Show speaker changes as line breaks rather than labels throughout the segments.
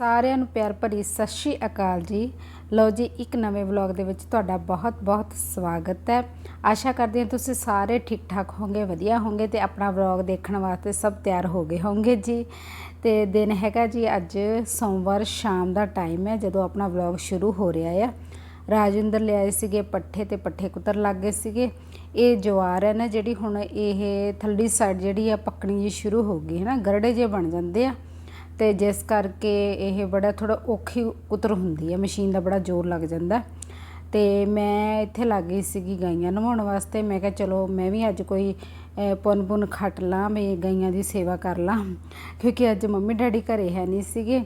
ਸਾਰਿਆਂ ਨੂੰ ਪਿਆਰ ਭਰੀ ਸਤਿ ਸ਼੍ਰੀ ਅਕਾਲ ਜੀ। ਲਓ ਜੀ, ਇੱਕ ਨਵੇਂ ਵਲੌਗ ਦੇ ਵਿੱਚ ਤੁਹਾਡਾ ਬਹੁਤ-ਬਹੁਤ ਸਵਾਗਤ ਹੈ। ਆਸ਼ਾ ਕਰਦੀ ਹਾਂ ਤੁਸੀਂ ਸਾਰੇ ਠੀਕ ਠਾਕ ਹੋਵੋਗੇ, ਵਧੀਆ ਹੋਵੋਗੇ ਤੇ ਆਪਣਾ ਵਲੌਗ ਦੇਖਣ ਵਾਸਤੇ ਸਭ ਤਿਆਰ ਹੋ ਗਏ ਹੋਵੋਗੇ ਜੀ। ਤੇ ਦਿਨ ਹੈਗਾ ਜੀ, ਅੱਜ ਸੋਮਵਾਰ ਸ਼ਾਮ ਦਾ ਟਾਈਮ ਹੈ, ਜਦੋਂ ਆਪਣਾ ਵਲੌਗ ਸ਼ੁਰੂ ਹੋ ਰਿਹਾ ਆ। ਰਾਜਿੰਦਰ ਲਿਆਏ ਸੀਗੇ ਪੱਠੇ ਤੇ ਪੱਠੇ ਕੁਤਰ ਲੱਗ ਗਏ ਸੀਗੇ। ਇਹ ਜਵਾਰ ਹੈ ਨਾ, ਜਿਹੜੀ ਹੁਣ ਇਹ ਥੱਲੀ ਸਾਈਡ ਜਿਹੜੀ ਆ, ਪੱਕਣੀ ਜੀ ਸ਼ੁਰੂ ਹੋ ਗਈ ਹੈ ਨਾ, ਗਰੜੇ ਜੇ ਬਣ ਜਾਂਦੇ ਆ। ਤੇ ਜਿਸ ਕਰਕੇ ਇਹ ਬੜਾ ਥੋੜਾ ਔਖੀ ਕੁਤਰ ਹੁੰਦੀ ਹੈ, ਮਸ਼ੀਨ ਦਾ ਬੜਾ ਜ਼ੋਰ ਲੱਗ ਜਾਂਦਾ। ਤੇ ਮੈਂ ਇੱਥੇ ਲੱਗ ਗਈ ਸੀਗੀ ਗਾਈਆਂ ਨਵਾਉਣ ਵਾਸਤੇ। ਮੈਂ ਕਿਹਾ, ਚਲੋ, ਮੈਂ ਵੀ ਅੱਜ ਕੋਈ ਪੁੰਨ ਪੁੰਨ ਖੱਟ ਲਾਂ ਮੈਂ ਗਾਈਆਂ ਦੀ ਸੇਵਾ ਕਰ ਲਾਂ। ਕਿਉਂਕਿ ਅੱਜ ਮੰਮੀ ਡੈਡੀ ਘਰੇ ਹੈ ਨਹੀਂ ਸੀਗੇ।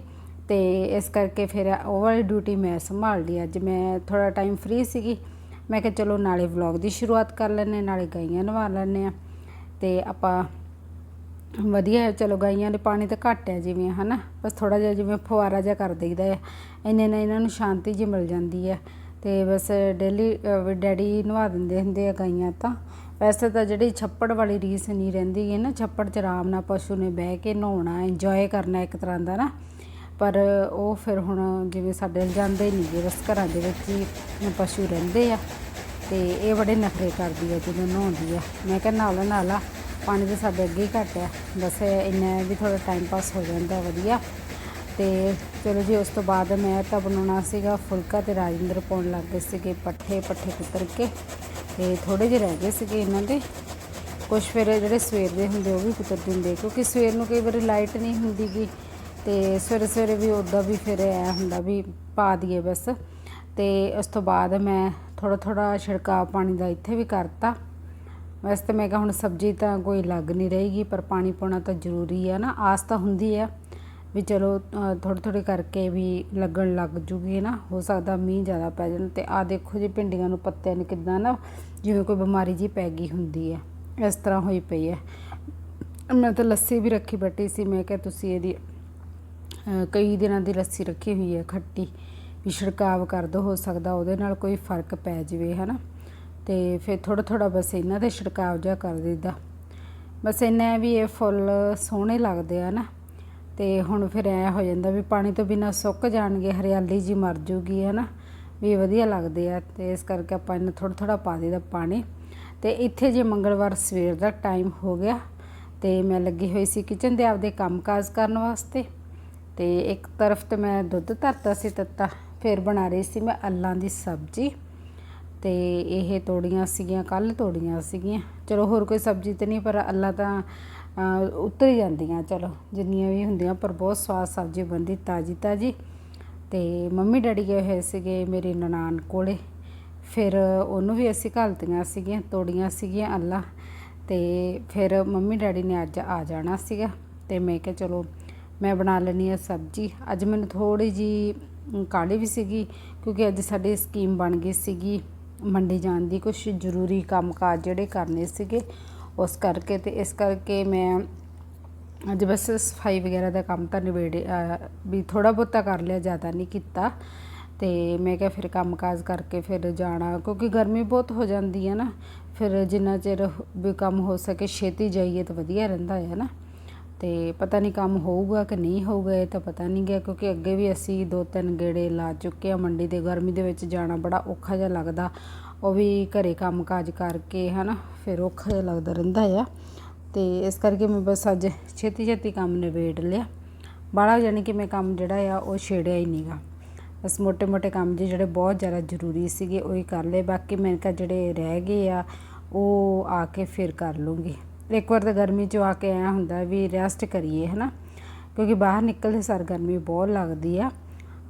ਤੇ ਇਸ ਕਰਕੇ ਫਿਰ ਉਹ ਵਾਲੀ ਡਿਊਟੀ ਮੈਂ ਸੰਭਾਲ ਲਈ ਅੱਜ ਮੈਂ ਥੋੜਾ ਟਾਈਮ ਫ੍ਰੀ ਸੀਗੀ। ਮੈਂ ਕਿਹਾ, ਚਲੋ, ਨਾਲੇ ਵਲੌਗ ਦੀ ਸ਼ੁਰੂਆਤ ਕਰ ਲੈਂਦੇ ਨਾਲੇ ਗਾਈਆਂ ਨਵਾ ਲੈਂਦੇ ਆ ਤੇ ਆਪਾਂ ਵਧੀਆ ਹੈ, ਚਲੋ ਗਾਈਆਂ ਦੇ ਪਾਣੀ ਤਾਂ ਘੱਟ ਹੈ ਜਿਵੇਂ, ਹਨਾ? ਬਸ ਥੋੜਾ ਜਿਹਾ ਜਿਵੇਂ ਫੁਆਰਾ ਜਿਹਾ ਕਰ ਦਈਦਾ ਹੈ। ਇੰਨੇ ਨਾਲ ਇਹਨਾਂ ਨੂੰ ਸ਼ਾਂਤੀ ਜੀ ਮਿਲ ਜਾਂਦੀ ਹੈ। ਤੇ ਬਸ ਡੇਲੀ ਡੈਡੀ ਨਵਾ ਦਿੰਦੇ ਹੁੰਦੇ ਆ ਗਾਈਆਂ ਤਾਂ। ਵੈਸੇ ਤਾਂ ਜਿਹੜੀ ਛੱਪੜ ਵਾਲੀ ਰੀਸ ਨਹੀਂ ਰਹਿੰਦੀ ਹੈ ਨਾ ਛੱਪੜ 'ਚ ਆਰਾਮ ਨਾਲ ਪਸ਼ੂ ਨੇ ਬਹਿ ਕੇ ਨਹਾਉਣਾ ਇੰਜੋਏ ਕਰਨਾ ਇੱਕ ਤਰ੍ਹਾਂ ਦਾ ਨਾ। ਪਰ ਉਹ ਫਿਰ ਹੁਣ ਜਿਵੇਂ ਸਾਡੇ ਜਾਂਦੇ ਨਹੀਂ ਗੇ, ਬਸ ਘਰਾਂ ਦੇ ਵਿੱਚ ਹੀ ਪਸ਼ੂ ਰਹਿੰਦੇ ਆ। ਤੇ ਇਹ ਬੜੇ ਨਖਰੇ ਕਰਦੀ ਹੈ ਜਦੋਂ ਨਹਾਉਂਦੀ ਆ ਮੈਂ ਕਿਹਾ, ਨਾਲ, ਨਾਲਾ। ਪਾਣੀ ਤਾਂ ਸਾਡੇ ਅੱਗੇ ਹੀ ਘੱਟ ਆ। ਬਸ ਇੰਨਾ ਵੀ ਥੋੜਾ ਟਾਈਮ ਪਾਸ ਹੋ ਜਾਂਦਾ, ਵਧੀਆ। ਤੇ ਚਲੋ ਜੀ, ਉਸ ਤੋਂ ਬਾਅਦ ਮੈਂ ਤਾਂ ਬਣਾਉਣਾ ਸੀਗਾ ਫੁਲਕਾ ਤੇ ਰਾਜਿੰਦਰ ਪਾਉਣ ਲੱਗ ਗਏ ਸੀਗੇ ਪੱਠੇ ਪੱਠੇ ਕੁਤਰ ਕੇ। ਤੇ ਥੋੜੇ ਜਿਹੇ ਰਹਿ ਗਏ ਸੀਗੇ ਇਹਨਾਂ ਦੇ। ਕੁਝ ਫਿਰ ਜਿਹੜੇ ਸਵੇਰ ਦੇ ਹੁੰਦੇ ਉਹ ਵੀ ਕੁਤਰ ਦਿੰਦੇ, ਕਿਉਂਕਿ ਸਵੇਰ ਨੂੰ ਕਈ ਵਾਰੀ ਲਾਈਟ ਨਹੀਂ ਹੁੰਦੀਗੀ ਤੇ ਸਵੇਰੇ ਸਵੇਰੇ ਵੀ ਉਦਾਂ ਵੀ ਫਿਰ ਐ ਹੁੰਦਾ ਵੀ ਪਾ ਦਈਏ ਬਸ। ਤੇ ਉਸ ਤੋਂ ਬਾਅਦ ਮੈਂ ਥੋੜਾ ਥੋੜਾ ਛਿੜਕਾਅ ਪਾਣੀ ਦਾ ਇੱਥੇ ਵੀ ਕਰਤਾ। ਵੈਸੇ ਤਾਂ ਮੈਂ ਕਿਹਾ ਹੁਣ ਸਬਜ਼ੀ ਤਾਂ ਕੋਈ ਲੱਗ ਨਹੀਂ ਰਹੇਗੀ, ਪਰ ਪਾਣੀ ਪਾਉਣਾ ਤਾਂ ਜ਼ਰੂਰੀ ਆ ਨਾ, ਆਸ ਤਾਂ ਹੁੰਦੀ ਆ ਵੀ ਚਲੋ ਥੋੜ੍ਹੇ ਥੋੜ੍ਹੇ ਕਰਕੇ ਵੀ ਲੱਗਣ ਲੱਗ ਜੂਗੀ ਨਾ, ਹੋ ਸਕਦਾ ਮੀਂਹ ਜ਼ਿਆਦਾ ਪੈ ਜਾਣ। ਤੇ ਆ ਦੇਖੋ ਜੀ ਭਿੰਡੀਆਂ ਨੂੰ ਪੱਤਿਆਂ ਨੇ ਕਿਦਾਂ ਨਾ ਜਿਵੇਂ ਕੋਈ ਬਿਮਾਰੀ ਜੀ ਪੈ ਗਈ ਹੁੰਦੀ ਹੈ ਇਸ ਤਰ੍ਹਾਂ ਹੋਈ ਪਈ ਹੈ ਮੈਂ ਤਾਂ ਲੱਸੀ ਵੀ ਰੱਖੀ ਬੈਠੀ ਸੀ, ਮੈਂ ਕਿਹਾ ਤੁਸੀਂ ਇਹਦੀ ਕਈ ਦਿਨਾਂ ਦੀ ਲੱਸੀ ਰੱਖੀ ਹੋਈ ਹੈ ਖੱਟੀ, ਵੀ ਛਿੜਕਾਵ ਕਰ ਦੋ, ਹੋ ਸਕਦਾ ਉਹਦੇ ਨਾਲ ਕੋਈ ਫ਼ਰਕ ਪੈ ਜਾਵੇ ਹਨਾ ਤੇ ਫਿਰ ਥੋੜਾ ਥੋੜਾ ਬਸ ਇਹਨਾਂ ਦੇ ਛਿੜਕਾਵ ਜਿਹਾ ਕਰ ਦਿੱਤਾ ਬਸ ਇੰਨਾ ਵੀ ਇਹ ਫੁੱਲ ਸੋਹਣੇ ਲੱਗਦੇ ਆ ਨਾ, ਤੇ ਹੁਣ ਫਿਰ ਐ ਹੋ ਜਾਂਦਾ ਵੀ ਪਾਣੀ ਤੋਂ ਬਿਨਾ ਸੁੱਕ ਜਾਣਗੇ, ਹਰਿਆਲੀ ਜੀ ਮਰ ਜੂਗੀ, ਹੈ ਨਾ, ਵੀ ਵਧੀਆ ਲੱਗਦੇ ਆ, ਤੇ ਇਸ ਕਰਕੇ ਆਪਾਂ ਇਹਨਾਂ ਥੋੜਾ ਥੋੜਾ ਪਾ ਦੇਦਾ ਪਾਣੀ। ਤੇ ਇੱਥੇ ਜੇ ਮੰਗਲਵਾਰ ਸਵੇਰ ਦਾ ਟਾਈਮ ਹੋ ਗਿਆ, ਤੇ ਮੈਂ ਲੱਗੀ ਹੋਈ ਸੀ ਕਿਚਨ ਦੇ ਆਪਦੇ ਕੰਮਕਾਜ ਕਰਨ ਵਾਸਤੇ, ਤੇ ਇੱਕ ਤਰਫ ਤੇ ਮੈਂ ਦੁੱਧ ਧਰਤਾ ਸੀ ਤੱਤਾ, ਫਿਰ ਬਣਾ ਰਹੀ ਸੀ ਮੈਂ ਅੱਲਾਂ ਦੀ ਸਬਜ਼ੀ। ਤੇ ਇਹ ਤੋੜੀਆਂ ਸੀਗੀਆਂ ਕੱਲ ਤੋੜੀਆਂ ਸੀਗੀਆਂ। ਚਲੋ ਹੋਰ ਕੋਈ ਸਬਜ਼ੀ ਤੇ ਨਹੀਂ, ਪਰ ਅੱਲਾ ਤਾਂ ਉਤਰ ਜਾਂਦੀਆਂ, ਚਲੋ। ਜਿੰਨੀਆਂ ਵੀ ਹੁੰਦੀਆਂ, ਪਰ ਬਹੁਤ ਸਵਾਦ ਸਬਜ਼ੀ ਬਣਦੀ, ਤਾਜੀ ਤਾਜੀ। ਤੇ ਮੰਮੀ ਡੈਡੀ ਗਏ ਹੋਏ ਸੀਗੇ ਮੇਰੀ ਨਨਾਣ ਕੋਲੇ। ਫਿਰ ਉਹਨੂੰ ਵੀ ਅਸੀਂ ਘਲਤੀਆਂ ਸੀਗੀਆਂ, ਤੋੜੀਆਂ ਸੀਗੀਆਂ ਅੱਲਾ। ਤੇ ਫਿਰ ਮੰਮੀ ਡੈਡੀ ਨੇ ਅੱਜ ਆ ਜਾਣਾ ਸੀਗਾ। ਤੇ ਮੈਂ ਕਿਹਾ, ਚਲੋ, ਮੈਂ ਬਣਾ ਲੈਣੀ ਆ ਸਬਜ਼ੀ। ਅੱਜ ਮੈਨੂੰ ਥੋੜੀ ਜੀ ਕਾਲੀ ਵੀ ਸੀਗੀ, ਕਿਉਂਕਿ ਅੱਜ ਸਾਡੀ ਸਕੀਮ ਬਣ ਗਈ ਸੀਗੀ। ਮੰਡੀ ਜਾਣ ਦੀ ਕੁਝ ਜ਼ਰੂਰੀ ਕੰਮਕਾਜ ਜਿਹੜੇ ਕਰਨੇ ਸੀਗੇ, ਉਸ ਕਰਕੇ ਤੇ ਇਸ ਕਰਕੇ ਮੈਂ ਅੱਜ ਬਸ ਸਫ਼ਾਈ ਵਗੈਰਾ ਦਾ ਕੰਮ ਤਾਂ ਨਿਬੇੜੇ ਵੀ ਥੋੜਾ ਬਹੁਤਾ ਕਰ ਲਿਆ, ਜ਼ਿਆਦਾ ਨਹੀਂ ਕੀਤਾ। ਤੇ ਮੈਂ ਕਿਹਾ ਫਿਰ ਕੰਮਕਾਜ ਕਰਕੇ ਫਿਰ ਜਾਣਾ, ਕਿਉਂਕਿ ਗਰਮੀ ਬਹੁਤ ਹੋ ਜਾਂਦੀ ਹੈ ਨਾ। ਫਿਰ ਜਿੰਨਾ ਚਿਰ ਵੀ ਕੰਮ ਹੋ ਸਕੇ, ਛੇਤੀ ਜਾਈਏ ਤਾਂ ਵਧੀਆ ਰਹਿੰਦਾ ਹੈ ਨਾ। ਤੇ ਪਤਾ ਨਹੀਂ ਕੰਮ ਹੋਊਗਾ ਕਿ ਨਹੀਂ ਹੋਊਗਾ, ਇਹ ਤਾਂ ਪਤਾ ਨਹੀਂ ਗਿਆ, ਕਿਉਂਕਿ ਅੱਗੇ ਵੀ ਅਸੀਂ ਦੋ ਤਿੰਨ ਗੇੜੇ ਲਾ ਚੁੱਕੇ ਆ ਮੰਡੀ ਦੇ, ਗਰਮੀ ਦੇ ਵਿੱਚ ਜਾਣਾ ਬੜਾ ਔਖਾ ਜਿਹਾ ਲੱਗਦਾ। ਉਹ ਵੀ ਘਰੇ ਕੰਮਕਾਜ ਕਰਕੇ ਹਨਾ, ਫਿਰ ਔਖਾ ਜਿਹਾ ਲੱਗਦਾ ਰਹਿੰਦਾ ਆ। ਤੇ ਇਸ ਕਰਕੇ ਮੈਂ ਬਸ ਅੱਜ ਛੇਤੀ ਛੇਤੀ ਕੰਮ ਨਿਬੇੜ ਲਿਆ। ਬੜਾ ਜਾਨੀ ਕਿ ਮੈਂ ਕੰਮ ਜਿਹੜਾ ਆ, ਉਹ ਛੇੜਿਆ ਹੀ ਨਹੀਂਗਾ ਬਸ ਮੋਟੇ ਮੋਟੇ ਕੰਮ ਜਿਹੜੇ ਬਹੁਤ ਜ਼ਿਆਦਾ ਜ਼ਰੂਰੀ ਸੀਗੇ, ਉਹ ਹੀ ਕਰ ਲਏ। ਬਾਕੀ ਮੇਰੇ ਕਾ ਜਿਹੜੇ ਰਹਿ ਗਏ ਆ, ਉਹ ਆ ਕੇ ਫਿਰ ਕਰ ਲੂੰਗੀ। ਇੱਕ ਵਾਰ ਤਾਂ ਗਰਮੀ 'ਚੋਂ ਆ ਕੇ ਐਂ ਹੁੰਦਾ ਵੀ ਰੈਸਟ ਕਰੀਏ ਹੈ ਨਾ ਕਿਉਂਕਿ ਬਾਹਰ ਨਿਕਲਦੇ ਸਾਰ ਗਰਮੀ ਬਹੁਤ ਲੱਗਦੀ ਆ।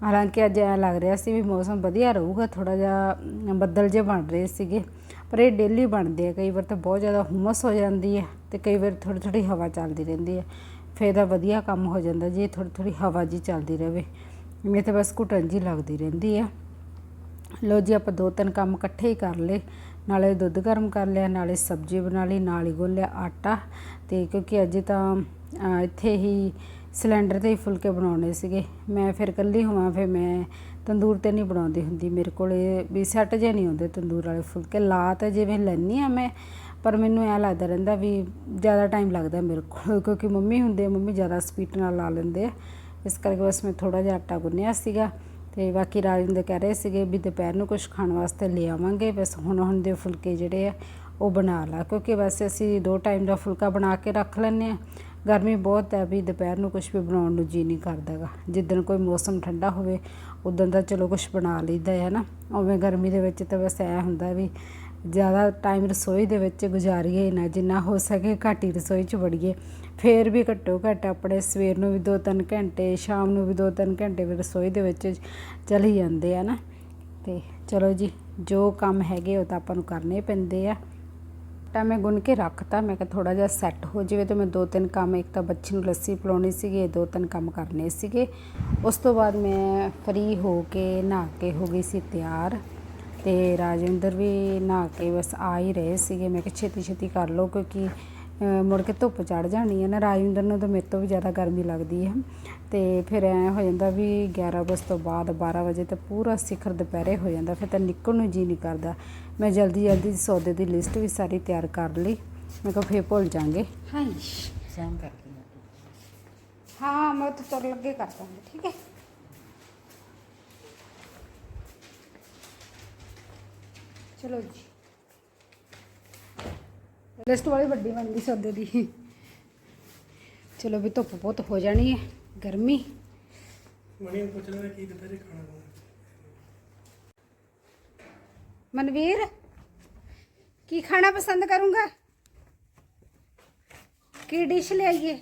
ਹਾਲਾਂਕਿ ਅੱਜ ਐ ਲੱਗ ਰਿਹਾ ਸੀ ਵੀ ਮੌਸਮ ਵਧੀਆ ਰਹੂਗਾ ਥੋੜਾ ਜਿਹਾ ਬੱਦਲ ਜੇ ਬਣ ਰਹੇ ਸੀਗੇ। ਪਰ ਇਹ ਡੇਲੀ ਬਣਦੇ ਆ, ਕਈ ਵਾਰ ਤਾਂ ਬਹੁਤ ਜ਼ਿਆਦਾ ਹੁਮਸ ਹੋ ਜਾਂਦੀ ਹੈ ਤੇ ਕਈ ਵਾਰ ਥੋੜੀ ਥੋੜੀ ਹਵਾ ਚੱਲਦੀ ਰਹਿੰਦੀ ਹੈ ਫੇਰ ਤਾਂ ਵਧੀਆ ਕੰਮ ਹੋ ਜਾਂਦਾ ਜੇ ਥੋੜੀ ਥੋੜੀ ਹਵਾ ਜੀ ਚੱਲਦੀ ਰਹੇ ਮੈਂ ਤਾਂ ਬਸ ਘੁਟਣ ਜੀ ਲੱਗਦੀ ਰਹਿੰਦੀ ਆ। ਲੋ ਜੀ, ਆਪਾਂ ਦੋ ਤਿੰਨ ਕੰਮ ਇਕੱਠੇ ਹੀ ਕਰ ਲਏ। ਨਾਲੇ ਦੁੱਧ ਗਰਮ ਕਰ ਲਿਆ, ਨਾਲੇ ਸਬਜ਼ੀ ਬਣਾ ਲਈ, ਨਾਲ ਹੀ ਗੁੰਨ ਆਟਾ। ਤੇ ਕਿਉਂਕਿ ਅੱਜ ਤਾਂ ਇੱਥੇ ਹੀ ਸਿਲੰਡਰ ਤੇ ਹੀ ਫੁਲਕੇ ਬਣਾਉਣੇ ਸੀਗੇ। ਮੈਂ ਫਿਰ ਇਕੱਲੀ ਹੋਵਾਂ, ਫਿਰ ਮੈਂ ਤੰਦੂਰ ਤੇ ਨਹੀਂ ਬਣਾਉਂਦੀ ਹੁੰਦੀ। ਮੇਰੇ ਕੋਲੇ ਵੀ ਸੈੱਟ ਜੇ ਨਹੀਂ ਹੁੰਦੇ ਤੰਦੂਰ ਵਾਲੇ ਫੁਲਕੇ। ਲਾ ਤਾਂ ਜਿਵੇਂ ਲੈਣੀ ਆ ਮੈਂ, ਪਰ ਮੈਨੂੰ ਐ ਲੱਗਦਾ ਰਹਿੰਦਾ ਵੀ ਜ਼ਿਆਦਾ ਟਾਈਮ ਲੱਗਦਾ ਮੇਰੇ ਕੋਲ, ਕਿਉਂਕਿ ਮੰਮੀ ਹੁੰਦੇ ਮੰਮੀ ਜ਼ਿਆਦਾ ਸਪੀਡ ਨਾਲ ਲਾ ਲੈਂਦੇ ਇਸ ਕਰਕੇ ਬਸ ਮੈਂ ਥੋੜਾ ਜਿਹਾ ਆਟਾ ਗੁੰਨਿਆ ਸੀਗਾ। ਤੇ ਬਾਕੀ ਰਾਜਿੰਦਰ ਕਹਿ ਰਹੇ ਸੀਗੇ ਵੀ ਦੁਪਹਿਰ ਨੂੰ ਕੁਝ ਖਾਣ ਵਾਸਤੇ ਲੈ ਆਵਾਂਗੇ, ਬਸ ਹੁਣ ਹੁਣ ਦੇ ਫੁਲਕੇ ਜਿਹੜੇ ਆ, ਉਹ ਬਣਾ ਲਾ। ਕਿਉਂਕਿ ਵੈਸੇ ਅਸੀਂ ਦੋ ਟਾਈਮ ਦਾ ਫੁਲਕਾ ਬਣਾ ਕੇ ਰੱਖ ਲੈਂਦੇ ਆ ਗਰਮੀ ਬਹੁਤ ਹੈ ਵੀ ਦੁਪਹਿਰ ਨੂੰ ਕੁਝ ਵੀ ਬਣਾਉਣ ਨੂੰ ਜੀ ਨਹੀਂ ਕਰਦਾਗਾ। ਜਿੱਦਣ ਕੋਈ ਮੌਸਮ ਠੰਡਾ ਹੋਵੇ, ਉਦੋਂ ਦਾ ਚਲੋ ਕੁਝ ਬਣਾ ਲਈਦਾ ਹੈ ਨਾ। ਉਵੇਂ ਗਰਮੀ ਦੇ ਵਿੱਚ ਤਾਂ ਬਸ ਐ ਹੁੰਦਾ ਵੀ ਜ਼ਿਆਦਾ ਟਾਈਮ ਰਸੋਈ ਦੇ ਵਿੱਚ ਗੁਜ਼ਾਰੀਏ ਨਾ, ਜਿੰਨਾ ਹੋ ਸਕੇ ਘੱਟ ਹੀ ਰਸੋਈ 'ਚ ਵੜੀਏ। ਫੇਰ ਵੀ ਘੱਟੋ ਘੱਟ ਆਪਣੇ ਸਵੇਰ ਨੂੰ ਵੀ 2-3 ਘੰਟੇ, ਸ਼ਾਮ ਨੂੰ ਵੀ 2-3 ਘੰਟੇ ਵੀ ਰਸੋਈ ਦੇ ਵਿੱਚ ਚਲੀ ਜਾਂਦੇ ਆ ਨਾ। ਤੇ ਚਲੋ ਜੀ, ਜੋ ਕੰਮ ਹੈਗੇ ਉਹ ਤਾਂ ਆਪਾਂ ਨੂੰ ਕਰਨੇ ਪੈਂਦੇ ਆ। ਤਾਂ ਮੈਂ ਗੁੰਨ ਕੇ ਰੱਖਤਾ, ਮੈਂ ਕਿਹਾ ਥੋੜਾ ਜਿਹਾ ਸੈੱਟ ਹੋ ਜਾਵੇ ਤੇ ਮੈਂ ਦੋ ਤਿੰਨ ਕੰਮ, ਇੱਕ ਤਾਂ ਬੱਚੀ ਨੂੰ ਲੱਸੀ ਪਿਲਾਉਣੀ ਸੀਗੀ ਦੋ ਤਿੰਨ ਕੰਮ ਕਰਨੇ ਸੀਗੇ। ਉਸ ਤੋਂ ਬਾਅਦ ਮੈਂ ਫਰੀ ਹੋ ਕੇ, ਨਹਾ ਕੇ ਹੋ ਗਈ ਸੀ ਤਿਆਰ। ਤੇ ਰਾਜਿੰਦਰ ਵੀ ਨਹਾ ਕੇ ਬਸ ਆ ਹੀ ਰਹੇ ਸੀਗੇ। ਮੈਂ ਕਿਹਾ ਛੇਤੀ ਛੇਤੀ ਕਰ ਲਓ ਕਿਉਂਕਿ ਮੁੜ ਕੇ ਧੁੱਪ ਚੜ ਜਾਣੀ ਹੈ ਨਾ। ਰਾਜਿੰਦਰ ਨੂੰ ਤਾਂ ਮੇਰੇ ਤੋਂ ਵੀ ਜ਼ਿਆਦਾ ਗਰਮੀ ਲੱਗਦੀ ਹੈ। ਤੇ ਫਿਰ ਐ ਹੋ ਜਾਂਦਾ ਵੀ 11 ਵਜੇ ਤੋਂ ਬਾਅਦ 12 ਵਜੇ ਤੇ ਪੂਰਾ ਸਿਖਰ ਦੁਪਹਿਰੇ ਹੋ ਜਾਂਦਾ। ਫਿਰ ਤਾਂ ਨਿਕਲ ਨੂੰ ਜੀ ਨਹੀਂ ਕਰਦਾ। ਮੈਂ ਜਲਦੀ ਜਲਦੀ ਸੌਦੇ ਦੀ ਲਿਸਟ ਵੀ ਸਾਰੀ ਤਿਆਰ ਕਰ ਲਈ। ਮੈਂ ਕਿਹਾ ਫੇਰ ਭੁੱਲ ਜਾਾਂਗੇ। ਹਾਂ
ਸ਼ਾਮ ਕਰਕੇ
ਹਾਂ ਮੈਂ ਉੱਥੇ ਤੁਰ ਲੱਗੇ ਕਰ ਦਾਂਗੇ ਠੀਕ ਹੈ। ਚਲੋ ਜੀ। ਲਿਸਟ ਵਾਲੀ ਵੱਡੀ ਬਣ ਗਈ ਸੌਦੇ ਦੀ। ਚਲੋ ਵੀ ਧੁੱਪ ਬਹੁਤ ਹੋ ਜਾਣੀ ਹੈ ਗਰਮੀ।
ਮਣੀ ਨੂੰ ਪੁੱਛ ਲੈਣਾ ਕੀ ਦੁਪਹਿਰੇ ਖਾਣਾ ਖਾਣਾ
ਮਨਵੀਰ ਕੀ ਖਾਣਾ ਪਸੰਦ ਕਰੂੰਗਾ? ਕੀ ਡਿਸ਼ ਲਿਆਈਏ?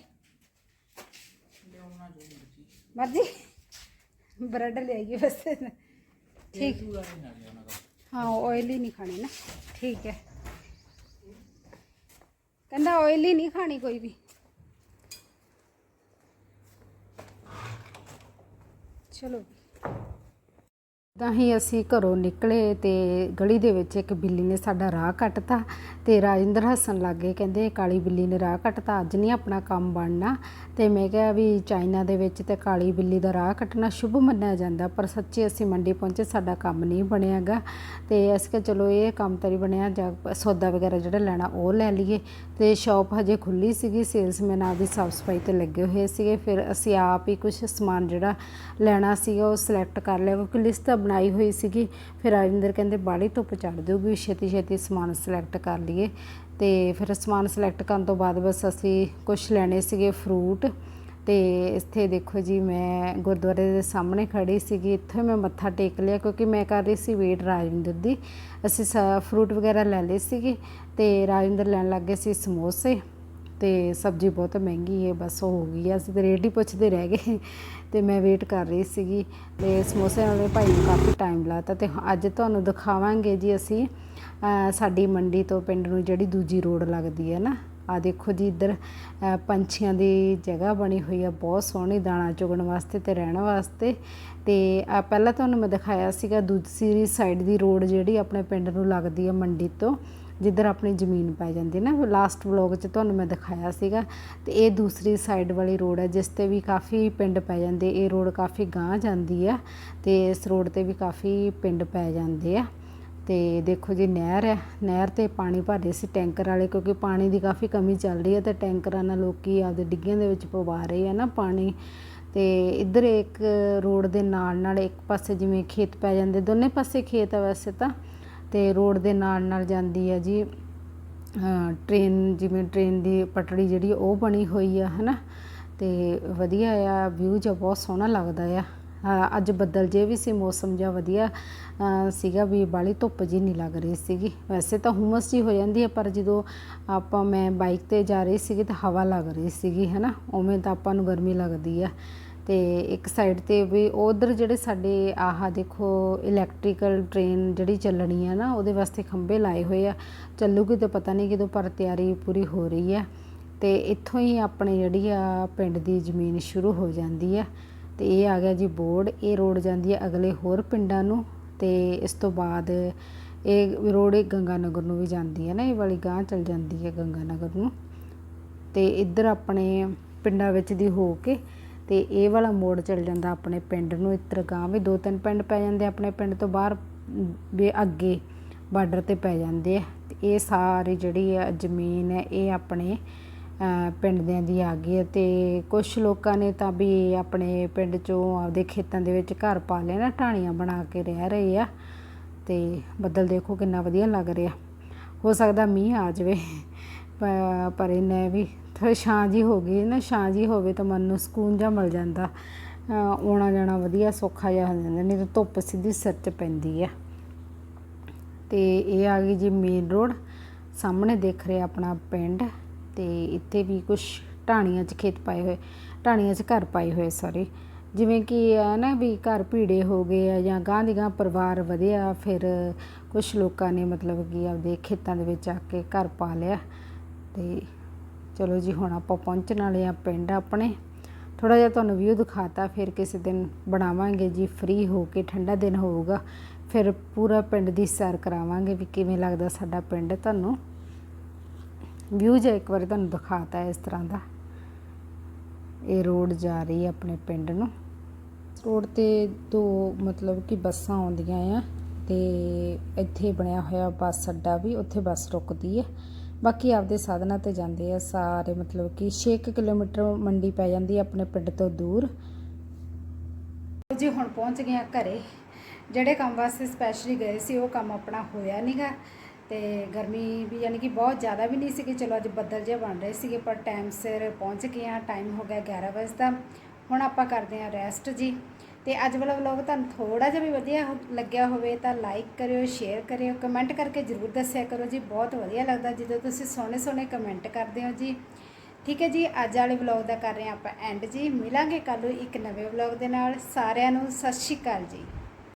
ਮਰਜ਼ੀ। ਬ੍ਰੈਡ ਲਿਆਈਏ ਬਸ। ਠੀਕ। ਹਾਂ ਆਇਲੀ ਨਹੀਂ ਖਾਣੀ ਨਾ। ਠੀਕ ਹੈ। ਕਹਿੰਦਾ ਆਇਲੀ ਨਹੀਂ ਖਾਣੀ ਕੋਈ ਵੀ। ਚਲੋ ਤਾਂ ਹੀ ਅਸੀਂ ਘਰੋਂ ਨਿਕਲੇ ਤੇ ਗਲੀ ਦੇ ਵਿੱਚ ਇੱਕ ਬਿੱਲੀ ਨੇ ਸਾਡਾ ਰਾਹ ਕੱਟਤਾ ਤੇ ਰਾਜਿੰਦਰ ਹੱਸਣ ਲੱਗੇ ਕਹਿੰਦੇ ਕਾਲੀ ਬਿੱਲੀ ਨੇ ਰਾਹ ਕੱਟਤਾ, ਅੱਜ ਨਹੀਂ ਆਪਣਾ ਕੰਮ ਬਣਨਾ। ਤੇ ਮੈਂ ਕਿਹਾ ਵੀ ਚਾਈਨਾ ਦੇ ਵਿੱਚ ਤੇ ਕਾਲੀ ਬਿੱਲੀ ਦਾ ਰਾਹ ਕੱਟਣਾ ਸ਼ੁਭ ਮੰਨਿਆ ਜਾਂਦਾ, ਪਰ ਸੱਚੀ ਅਸੀਂ ਮੰਡੀ ਪਹੁੰਚੇ ਸਾਡਾ ਕੰਮ ਨਹੀਂ ਬਣਿਆਗਾ। ਤੇ ਅਸੀਂ ਕਿਹਾ ਚਲੋ ਇਹ ਕੰਮ ਤਾਂ ਬਣਿਆ, ਜਾਂ ਸੌਦਾ ਵਗੈਰਾ ਜਿਹੜਾ ਲੈਣਾ ਉਹ ਲੈ ਲਈਏ। ਤੇ ਸ਼ਾਪ ਹਜੇ ਖੁੱਲੀ ਸੀਗੀ, ਸੇਲਸਮੈਨ ਆਪਦੀ ਸਾਫ਼ ਸਫ਼ਾਈ ਤੇ ਲੱਗੇ ਹੋਏ ਸੀਗੇ। ਫਿਰ ਅਸੀਂ ਆਪ ਹੀ ਕੁਝ ਸਮਾਨ ਜਿਹੜਾ ਲੈਣਾ ਸੀਗਾ ਉਹ ਸਿਲੈਕਟ ਕਰ ਲਿਆ, ਕਿਉਂਕਿ ਲਿਸਟ ਤਾਂ ਬਣਾਈ ਹੋਈ ਸੀਗੀ। ਫਿਰ ਰਾਜਿੰਦਰ ਕਹਿੰਦੇ ਬਾੜੀ ਧੁੱਪ ਚੜ ਜਾਊਗੀ, ਛੇਤੀ ਛੇਤੀ ਸਮਾਨ ਸਿਲੈਕਟ ਕਰ ਲਈਏ। ਤੇ ਫਿਰ ਸਮਾਨ ਸਿਲੈਕਟ ਕਰਨ ਤੋਂ ਬਾਅਦ ਬਸ ਅਸੀਂ ਕੁਝ ਲੈਣੇ ਸੀਗੇ ਫਰੂਟ ਤੇ ਇੱਥੇ ਦੇਖੋ ਜੀ, ਮੈਂ ਗੁਰਦੁਆਰੇ ਦੇ ਸਾਹਮਣੇ ਖੜੀ ਸੀਗੀ। ਇੱਥੇ ਮੈਂ ਮੱਥਾ ਟੇਕ ਲਿਆ, ਕਿਉਂਕਿ ਮੈਂ ਕਰ ਰਹੀ ਸੀ ਵੇਟ ਰਾਜਿੰਦਰ ਦੀ। ਅਸੀਂ ਫਰੂਟ ਵਗੈਰਾ ਲੈ ਲਏ ਸੀਗੇ ਤੇ ਰਾਜਿੰਦਰ ਲੈਣ ਲੱਗ ਗਏ ਸੀ ਸਮੋਸੇ। ਤੇ ਸਬਜ਼ੀ ਬਹੁਤ ਮਹਿੰਗੀ ਹੈ, ਬਸ ਉਹ ਹੋ ਗਈ ਆ। ਅਸੀਂ ਤੇ ਰੇਟ ਹੀ ਪੁੱਛਦੇ ਰਹਿ ਗਏ। ਤੇ ਮੈਂ ਵੇਟ ਕਰ ਰਹੀ ਸੀਗੀ ਤੇ ਸਮੋਸੇ ਵਾਲੇ ਭਾਈ ਨੂੰ ਕਾਫੀ ਟਾਈਮ ਲਾਤਾ ਤੇ ਅੱਜ ਤੁਹਾਨੂੰ ਦਿਖਾਵਾਂਗੇ ਜੀ ਅਸੀਂ ਸਾਡੀ ਮੰਡੀ ਤੋਂ ਪਿੰਡ ਨੂੰ ਜਿਹੜੀ ਦੂਜੀ ਰੋਡ ਲੱਗਦੀ ਹੈ ਨਾ ਆ ਦੇਖੋ ਜੀ ਇੱਧਰ ਪੰਛੀਆਂ ਦੀ ਜਗ੍ਹਾ ਬਣੀ ਹੋਈ ਆ, ਬਹੁਤ ਸੋਹਣੀ ਦਾਣਾ ਚੁਗਣ ਵਾਸਤੇ ਤੇ ਰਹਿਣ ਵਾਸਤੇ ਤੇ ਆ ਪਹਿਲਾਂ ਤੁਹਾਨੂੰ ਮੈਂ ਦਿਖਾਇਆ ਸੀਗਾ ਦੂਸਰੀ ਸਾਈਡ ਦੀ ਰੋਡ ਜਿਹੜੀ ਆਪਣੇ ਪਿੰਡ ਨੂੰ ਲੱਗਦੀ ਆ ਮੰਡੀ ਤੋਂ ਜਿੱਧਰ ਆਪਣੀ ਜ਼ਮੀਨ ਪੈ ਜਾਂਦੀ ਹੈ ਨਾ ਲਾਸਟ ਵਲੌਗ 'ਚ ਤੁਹਾਨੂੰ ਮੈਂ ਦਿਖਾਇਆ ਸੀਗਾ ਤੇ ਇਹ ਦੂਸਰੀ ਸਾਈਡ ਵਾਲੀ ਰੋਡ ਹੈ, ਜਿਸ ਤੇ ਵੀ ਕਾਫੀ ਪਿੰਡ ਪੈ ਜਾਂਦੇ ਇਹ ਰੋਡ ਕਾਫੀ ਗਾਂਹ ਜਾਂਦੀ ਆ ਤੇ ਇਸ ਰੋਡ ਤੇ ਵੀ ਕਾਫੀ ਪਿੰਡ ਪੈ ਜਾਂਦੇ ਆ। ਤੇ ਦੇਖੋ ਜੀ, ਨਹਿਰ ਹੈ, ਨਹਿਰ ਤੇ ਪਾਣੀ ਭਰਦੇ ਸੀ ਟੈਂਕਰ ਵਾਲੇ, ਕਿਉਂਕਿ ਪਾਣੀ ਦੀ ਕਾਫੀ ਕਮੀ ਚੱਲ ਰਹੀ ਹੈ ਤੇ ਟੈਂਕਰਾਂ ਨਾਲ ਲੋਕੀ ਆਪਦੇ ਡਿੱਗੀਆਂ ਦੇ ਵਿੱਚ ਪਵਾ ਰਹੇ ਆ ਨਾ ਪਾਣੀ। ਤੇ ਇੱਧਰ ਇੱਕ ਰੋਡ ਦੇ ਨਾਲ ਨਾਲ ਇੱਕ ਪਾਸੇ ਜਿਵੇਂ ਖੇਤ ਪੈ ਜਾਂਦੇ, ਦੋਨੇ ਪਾਸੇ ਖੇਤ ਆ ਵੈਸੇ ਤਾਂ। ਅਤੇ ਰੋਡ ਦੇ ਨਾਲ ਨਾਲ ਜਾਂਦੀ ਹੈ ਜੀ ਟ੍ਰੇਨ ਜਿਵੇਂ ਟ੍ਰੇਨ ਦੀ ਪਟੜੀ ਜਿਹੜੀ ਉਹ ਬਣੀ ਹੋਈ ਆ ਹੈ ਨਾ ਅਤੇ ਵਧੀਆ ਆ ਵਿਊ ਜਿਹਾ ਬਹੁਤ ਸੋਹਣਾ ਲੱਗਦਾ ਆ। ਅੱਜ ਬੱਦਲ ਜੇ ਵੀ ਸੀ, ਮੌਸਮ ਜਿਹਾ ਵਧੀਆ ਸੀਗਾ ਵੀ ਬਾਲੀ ਧੁੱਪ ਜੀ ਨਹੀਂ ਲੱਗ ਰਹੀ ਸੀਗੀ। ਵੈਸੇ ਤਾਂ ਹੁਮਸ ਜੀ ਹੋ ਜਾਂਦੀ ਹੈ ਪਰ ਜਦੋਂ ਆਪਾਂ ਮੈਂ ਬਾਈਕ ਤੇ ਜਾ ਰਹੀ ਸੀਗੀ ਤਾਂ ਹਵਾ ਲੱਗ ਰਹੀ ਸੀਗੀ ਹੈ ਨਾ ਉਵੇਂ ਤਾਂ ਆਪਾਂ ਨੂੰ ਗਰਮੀ ਲੱਗਦੀ ਆ। ਤੇ ਇੱਕ ਸਾਈਡ ਤੇ ਵੀ ਉਧਰ ਜਿਹੜੇ ਸਾਡੇ ਆਹ ਦੇਖੋ ਇਲੈਕਟ੍ਰੀਕਲ ਟ੍ਰੇਨ ਜਿਹੜੀ ਚੱਲਣੀ ਆ ਨਾ, ਉਹਦੇ ਵਾਸਤੇ ਖੰਭੇ ਲਾਏ ਹੋਏ ਆ। ਚੱਲੂਗੀ ਤਾਂ ਪਤਾ ਨਹੀਂ ਕਿਦੋਂ, ਪਰ ਤਿਆਰੀ ਪੂਰੀ ਹੋ ਰਹੀ ਆ। ਤੇ ਇੱਥੋਂ ਹੀ ਆਪਣੇ ਜਿਹੜੀ ਆ ਪਿੰਡ ਦੀ ਜ਼ਮੀਨ ਸ਼ੁਰੂ ਹੋ ਜਾਂਦੀ ਆ। ਤੇ ਇਹ ਆ ਗਿਆ ਜੀ ਬੋਰਡ, ਇਹ ਰੋਡ ਜਾਂਦੀ ਹੈ ਅਗਲੇ ਹੋਰ ਪਿੰਡਾਂ ਨੂੰ। ਤੇ ਇਸ ਤੋਂ ਬਾਅਦ ਇਹ ਰੋਡ ਇਹ ਗੰਗਾ ਨਗਰ ਨੂੰ ਵੀ ਜਾਂਦੀ ਹੈ ਨਾ, ਇਹ ਵਾਲੀ ਗਾਂ ਚਲ ਜਾਂਦੀ ਹੈ ਗੰਗਾ ਨਗਰ ਨੂੰ। ਤੇ ਇੱਧਰ ਆਪਣੇ ਪਿੰਡਾਂ ਵਿੱਚ ਦੀ ਹੋ ਕੇ ਤੇ ਇਹ ਵਾਲਾ ਮੋੜ ਚਲ ਜਾਂਦਾ ਆਪਣੇ ਪਿੰਡ ਨੂੰ ਇੱਧਰ ਗਾਂ ਵੀ ਦੋ ਤਿੰਨ ਪਿੰਡ ਪੈ ਜਾਂਦੇ ਆਪਣੇ ਪਿੰਡ ਤੋਂ ਬਾਹਰ ਵੀ ਅੱਗੇ ਬਾਰਡਰ ਤੇ ਪੈ ਜਾਂਦੇ ਆ। ਤੇ ਇਹ ਸਾਰੀ ਜਿਹੜੀ ਆ ਜ਼ਮੀਨ ਹੈ ਇਹ ਆਪਣੇ ਅ, ਪਿੰਡ ਦਿਆਂ ਦੀ ਆ ਗਈ ਹੈ ਤੇ ਕੁਝ ਲੋਕਾਂ ਨੇ ਤਾਂ ਵੀ ਆਪਣੇ ਪਿੰਡ ਚੋਂ ਆਪਦੇ ਖੇਤਾਂ ਦੇ ਵਿੱਚ ਘਰ ਪਾ ਲਏ ਨਾ ਢਾਣੀਆਂ ਬਣਾ ਕੇ ਰਹਿ ਰਹੇ ਆ। ਤੇ ਬੱਦਲ ਦੇਖੋ ਕਿੰਨਾ ਵਧੀਆ ਲੱਗ ਰਿਹਾ। ਹੋ ਸਕਦਾ ਮੀਂਹ ਆ ਜਾਵੇ ਪਰ ਇਹਨੇ ਵੀ ਥੋੜੀ ਛਾਂ ਜੀ ਹੋ ਗਈ, ਨਾ ਛਾਂ ਜੀ ਹੋਵੇ ਤਾਂ ਮਨ ਨੂੰ ਸਕੂਨ ਜਿਹਾ ਮਿਲ ਜਾਂਦਾ। ਆਉਣਾ ਜਾਣਾ ਵਧੀਆ ਸੌਖਾ ਜਿਹਾ ਹੋ ਜਾਂਦਾ, ਨਹੀਂ ਤਾਂ ਧੁੱਪ ਸਿੱਧੀ ਸਿਰ 'ਚ ਪੈਂਦੀ ਆ। ਤੇ ਇਹ ਆ ਗਈ ਜੀ ਮੇਨ ਰੋਡ ਸਾਹਮਣੇ ਦੇਖ ਰਿਹਾ ਆਪਣਾ ਪਿੰਡ ਤੇ ਇੱਥੇ ਵੀ ਕੁਝ ਢਾਣੀਆਂ 'ਚ ਖੇਤ ਪਾਏ ਹੋਏ, ਢਾਣੀਆਂ 'ਚ ਘਰ ਪਾਏ ਹੋਏ ਸਾਰੇ ਜਿਵੇਂ ਕਿ ਆ ਨਾ ਵੀ ਘਰ ਭੀੜੇ ਹੋ ਗਏ ਆ ਜਾਂ ਗਾਂ ਦੀ ਗਾਂ ਪਰਿਵਾਰ ਵਧਿਆ, ਫਿਰ ਕੁਝ ਲੋਕਾਂ ਨੇ ਮਤਲਬ ਕਿ ਆਪਦੇ ਖੇਤਾਂ ਦੇ ਵਿੱਚ ਆ ਕੇ ਘਰ ਪਾ ਲਿਆ ਤੇ ਚਲੋ ਜੀ, ਹੁਣ ਆਪਾਂ ਪਹੁੰਚਣ ਵਾਲੇ ਆ ਪਿੰਡ ਆਪਣੇ। ਥੋੜਾ ਜਿਹਾ ਤੁਹਾਨੂੰ ਵਿਊ ਦਿਖਾਤਾ, ਫਿਰ ਕਿਸੇ ਦਿਨ ਬਣਾਵਾਂਗੇ ਜੀ ਫ੍ਰੀ ਹੋ ਕੇ, ਠੰਡਾ ਦਿਨ ਹੋਊਗਾ। ਫਿਰ ਪੂਰਾ ਪਿੰਡ ਦੀ ਸੈਰ ਕਰਾਵਾਂਗੇ ਵੀ ਕਿਵੇਂ ਲੱਗਦਾ ਸਾਡਾ ਪਿੰਡ ਤੁਹਾਨੂੰ। ਵਿਊ ਜਿਹਾ ਇੱਕ ਵਾਰੀ ਤੁਹਾਨੂੰ ਦਿਖਾਤਾ ਇਸ ਤਰ੍ਹਾਂ ਦਾ। ਇਹ ਰੋਡ ਜਾ ਰਹੀ ਹੈ ਆਪਣੇ ਪਿੰਡ ਨੂੰ। ਰੋਡ ਤੇ ਦੋ ਮਤਲਬ ਕਿ ਬੱਸਾਂ ਆਉਂਦੀਆਂ ਆ ਤੇ ਇੱਥੇ ਬਣਿਆ ਹੋਇਆ ਬੱਸ ਅੱਡਾ ਵੀ, ਉੱਥੇ ਬੱਸ ਰੁਕਦੀ ਹੈ। ਬਾਕੀ ਆਪਦੇ ਸਾਧਨਾਂ ਤੇ ਜਾਂਦੇ ਆ ਸਾਰੇ, ਮਤਲਬ ਕਿ 6 ਕਿਲੋਮੀਟਰ ਮੰਡੀ ਪੈ ਜਾਂਦੀ ਆਪਣੇ ਪਿੰਡ ਤੋਂ ਦੂਰ। ਜੀ ਹੁਣ ਪਹੁੰਚ ਗਏ ਆ ਘਰੇ। ਜਿਹੜੇ ਕੰਮ ਵਾਸਤੇ ਸਪੈਸ਼ਲੀ ਗਏ ਸੀ, ਉਹ ਕੰਮ ਆਪਣਾ ਹੋਇਆ ਨਹੀਂਗਾ ਤੇ ਗਰਮੀ ਵੀ ਯਾਨੀ ਕਿ ਬਹੁਤ ਜ਼ਿਆਦਾ ਵੀ ਨਹੀਂ ਸੀ ਕਿ ਚਲੋ ਅੱਜ ਬੱਦਲ ਜਿਹੇ ਬਣ ਰਹੇ ਸੀਗੇ, ਪਰ ਟਾਈਮ ਸਿਰ ਪਹੁੰਚ ਗਏ ਆ। ਟਾਈਮ ਹੋ ਗਿਆ 11 ਵਜੇ ਦਾ। ਹੁਣ ਆਪਾਂ ਕਰਦੇ ਆ ਰੈਸਟ ਜੀ। ਤੇ ਅੱਜ ਵਾਲਾ ਵਲੌਗ ਤੁਹਾਨੂੰ ਥੋੜਾ ਜਿਹਾ ਵੀ ਵਧੀਆ ਲੱਗਿਆ ਹੋਵੇ ਤਾਂ ਲਾਈਕ ਕਰਿਓ ਸ਼ੇਅਰ ਕਰਿਓ ਕਮੈਂਟ ਕਰਕੇ ਜਰੂਰ ਦੱਸਿਆ ਕਰੋ ਜੀ। ਬਹੁਤ ਵਧੀਆ ਲੱਗਦਾ ਜਦੋਂ ਤੁਸੀਂ ਸੋਹਣੇ ਸੋਹਣੇ ਕਮੈਂਟ ਕਰਦੇ ਹੋ ਜੀ। ਠੀਕ ਹੈ ਜੀ, ਅੱਜ ਵਾਲੇ ਵਲੌਗ ਦਾ ਕਰ ਰਹੇ ਹਾਂ ਆਪਾਂ ਐਂਡ ਜੀ। ਮਿਲਾਂਗੇ ਕੱਲ ਨੂੰ ਇੱਕ ਨਵੇਂ ਵਲੌਗ ਦੇ ਨਾਲ। ਸਾਰਿਆਂ ਨੂੰ ਸਤਿ ਸ਼੍ਰੀ ਅਕਾਲ ਜੀ।